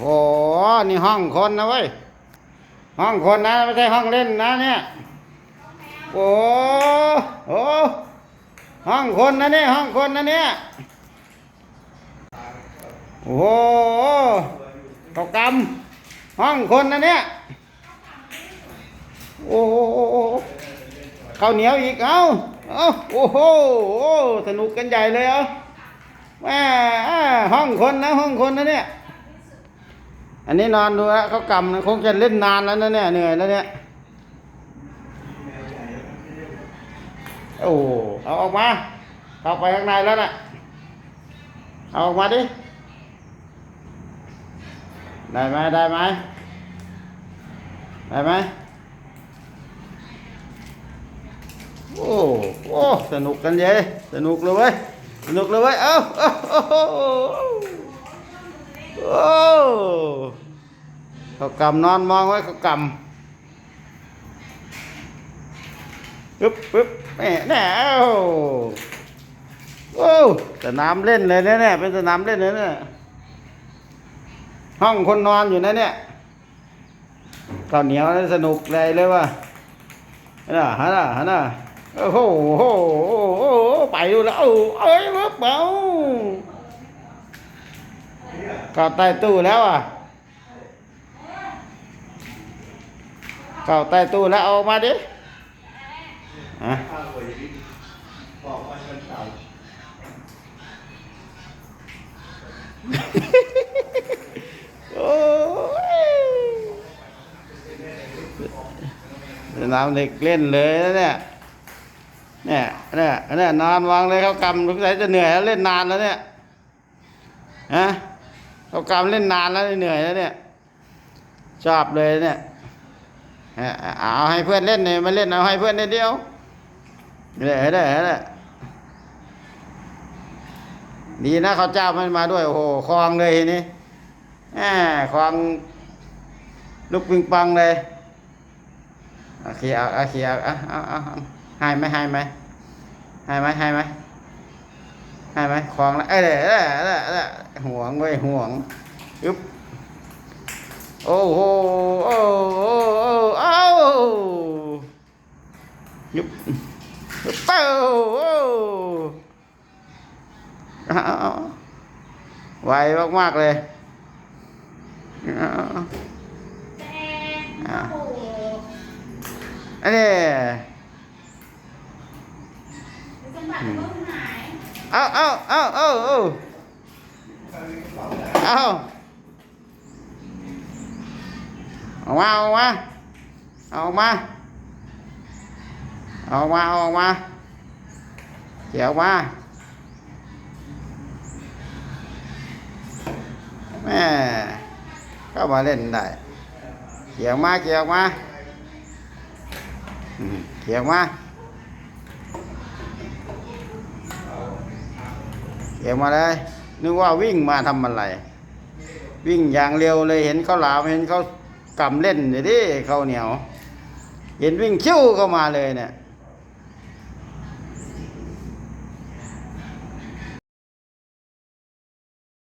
โอ้นี่ห้องคนนะเว้ย ห้องคนนะไม่ใช่ห้องเล่นนะเนี่ย โอ้โอ้ห้องคนนะเนี่ยห้องคนนะเนี่ย โอ้โหเขากำห้องคนนะเนี่ย โอ้โหข้าวเหนียวอีกเอ้าเอ้าโอ้โหสนุกกันใหญ่เลยเอ้าแม่ห้องคนนะห้องคนนะเนี่ย อันนี้นอนดูฮะเขากำนะคงจะเล่นนานแล้วนะเนี่ยเหนื่อยแล้วเนี่ยโอ้เอาออกมาเข้าไปข้างในแล้วน่ะเอาออกมาดิได้ไหมได้ไหมได้ไหมโอ้โอ้สนุกกันเยอะสนุกเลยเว้ยสนุกเลยเว้ยเอ้าเอ้า โอ้เขากำนอนมองไว้เขากำปึ๊บปึ๊บแหม่แน่เอ้าโอ้สนามเล่นเลยนะเนี่ยเป็นสนามเล่นเลยเนี่ยห้องคนนอนอยู่นะเนี่ยข้าวเหนียวสนุกเลยเลยว่ะฮะน่ะฮะน่ะฮะน่ะโอ้โหโอ้โหไปดูแล้วเอ้ยมาเบา เข้าใต้ตู้แล้วอะเข้าใต้ตู้แล้วเอามาดิอะบอกว่ามันเก่าโอ้ยสนามเด็กเล่นเลยนะเนี่ยเนี่ยเนี่ยเนี่ยนอนวางเลยเขากำสงสัยจะเหนื่อยแล้วเล่นนานแล้วเนี่ยฮะ เขากำเล่นนานแล้วเหนื่อยแล้วเนี่ย ชอบเลยเนี่ยเอาให้เพื่อนเล่นเนี่ยมาเล่นเอาให้เพื่อนเล่นเดียวเด้อเด้อเด้อดีนะเขาเจ้ามันมาด้วย โอ้โหคลองเลยนี้แหมคลองลูกปิงปองเลยโอเคเอาโอเคเอาเอาเอาเอาเอาให้ไหมให้ไหมให้ไหมให้ไหม ให้ไหมคลองแล้วเอ้ยเด้อเด้อเด้อห่วงเว้ยห่วงอึ๊บโอ้โหโอ้โหโอ้โอ้ยุบเป้าโอ้ไวมากๆเลยอันนี้ เพิ่มหายเอาเอาเอาเอาเอาเอาเอามาเอามาเอามาเอามาเอามาเกี่ยวมาแม่ก็มาเล่นได้เกี่ยวมาเกี่ยวมาอืมเกี่ยวมา เกี่ยวมาเลยนึกว่าวิ่งมาทำอะไร วิ่งอย่างเร็วเลยเห็นเขาหลามเห็นเขากำเล่นเดี๋ยดิเขาเหนียว เห็นวิ่งคิ้วเข้ามาเลยเนี่ย